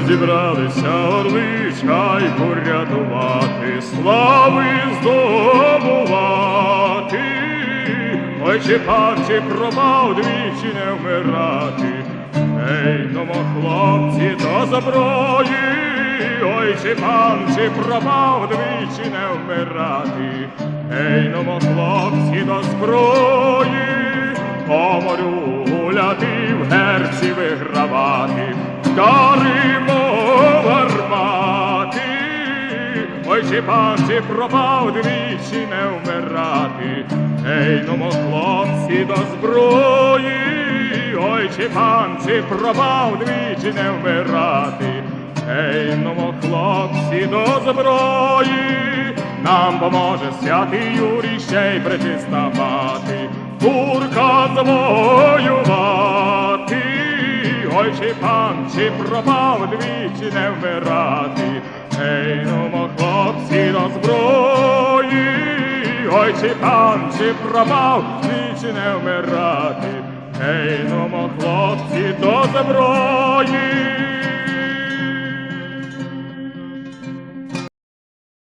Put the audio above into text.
Зібралися орличка й порятувати, слави здобувати. Ой, чи пан, чи пропав двічі не вмирати. Ей, ну хлопці до заброї, ой, чи пан, чи пропав двічі не вмирати. Ей, ну хлопці до зброї, по морю гуляти, в герці вигравати, Ой, чи пан, чи пропав двічі не вмирати. Ей, ну хлопці до зброї, ой, чи пан, чи пропав двічі не вмирати. Ей, ну хлопці до зброї, нам поможе святий Юрій ще й пречиста мати, курка завоювати. Ой, чи пан, чи пропав двічі не вмирати. Ей, ой, ці пан, чи пропав двічі не вмирати. Ей, ну хлопці до зброї.